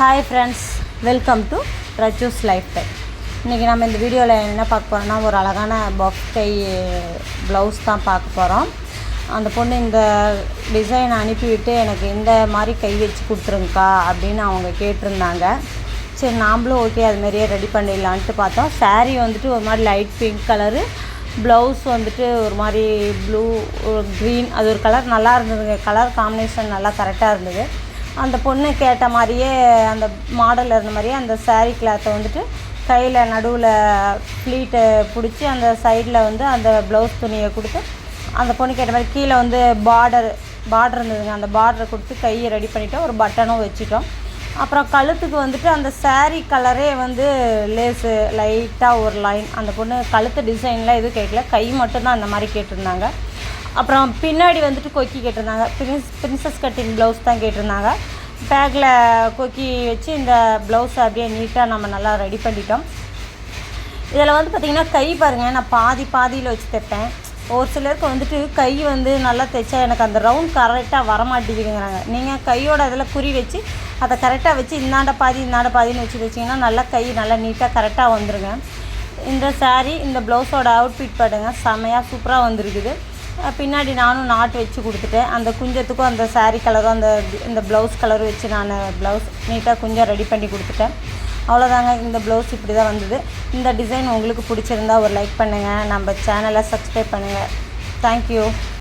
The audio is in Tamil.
Hi friends welcome to Rachu's life time இன்றைக்கி நம்ம இந்த வீடியோவில் என்ன பார்க்க போகிறோம்னா ஒரு அழகான பஃப்டை கை ப்ளவுஸ் தான் பார்க்க போகிறோம் அந்த பொண்ணு இந்த டிசைன் அனுப்பிவிட்டு எனக்கு இந்த மாதிரி கை வச்சு கொடுத்துருங்கக்கா அப்படின்னு அவங்க கேட்டிருந்தாங்க. சரி நாம்ளும் ஓகே அது மாதிரியே ரெடி பண்ணிடலான்ட்டு பார்த்தோம். சாரீ வந்துட்டு ஒரு மாதிரி லைட் பிங்க் கலரு ப்ளவுஸ் வந்துட்டு ஒரு மாதிரி ப்ளூ க்ரீன் அது ஒரு கலர் நல்லா இருந்ததுங்க. கலர் காம்பினேஷன் நல்லா கரெக்டாக இருந்தது. அந்த பொண்ணு கேட்ட மாதிரியே அந்த மாடல் இருந்த மாதிரியே அந்த சாரீ கிளாத்தை வந்துட்டு கையில் நடுவில் ப்ளீட்டை பிடிச்சி அந்த சைடில் வந்து அந்த ப்ளவுஸ் துணியை கொடுத்து அந்த பொண்ணு கேட்ட மாதிரி கீழே வந்து பார்டர் பார்டர் இருந்ததுங்க. அந்த பார்டரை கொடுத்து கையை ரெடி பண்ணிட்டோம் ஒரு பட்டனும் வச்சுட்டோம். அப்புறம் கழுத்துக்கு வந்துட்டு அந்த சாரீ கலரே வந்து லேஸு லைட்டாக ஒரு லைன் அந்த பொண்ணு கழுத்து டிசைன்லாம் எதுவும் கேட்கல. கை மட்டும்தான் அந்த மாதிரி கேட்டிருந்தாங்க. அப்புறம் பின்னாடி வந்துட்டு கொக்கி கேட்டிருந்தாங்க. பிரின்ஸ் பிரின்சஸ் கட்டிங் ப்ளவுஸ் தான் கேட்டிருந்தாங்க. பேக்கில் கொக்கி வச்சு இந்த ப்ளவுஸை அப்படியே நீட்டாக நம்ம நல்லா ரெடி பண்ணிட்டோம். இதில் வந்து பார்த்திங்கன்னா கை பாருங்கள் நான் பாதி பாதியில் வச்சு தைப்பேன். ஒரு சிலருக்கு வந்துட்டு கை வந்து நல்லா தைச்சா எனக்கு அந்த ரவுண்ட் கரெக்டாக வரமாட்டேங்குதுங்கிறாங்க. நீங்கள் கையோட அதில் குறி வச்சு அதை கரெக்டாக வச்சு இந்தாண்ட பாதி இந்தாண்ட பாதின்னு வச்சு தைச்சிங்கன்னா நல்லா கை நல்லா நீட்டாக கரெக்டாக வந்துருங்க. இந்த சாரீ இந்த ப்ளவுஸோட அவுட்ஃபிட் பாடுங்க செமையாக சூப்பராக வந்துருக்குது. பின்னாடி நானும் நாட் வச்சு கொடுத்துட்டேன். அந்த குஞ்சத்துக்கும் அந்த saree கலரும் அந்த இந்த ப்ளவுஸ் கலரும் வச்சு நான் ப்ளவுஸ் நீட்டாக குஞ்சம் ரெடி பண்ணி கொடுத்துட்டேன். அவ்வளோதாங்க இந்த ப்ளவுஸ் இப்படி தான் வந்தது. இந்த டிசைன் உங்களுக்கு பிடிச்சிருந்தா ஒரு லைக் பண்ணுங்கள் நம்ம சேனலை சப்ஸ்கிரைப் பண்ணுங்கள் தேங்க்யூ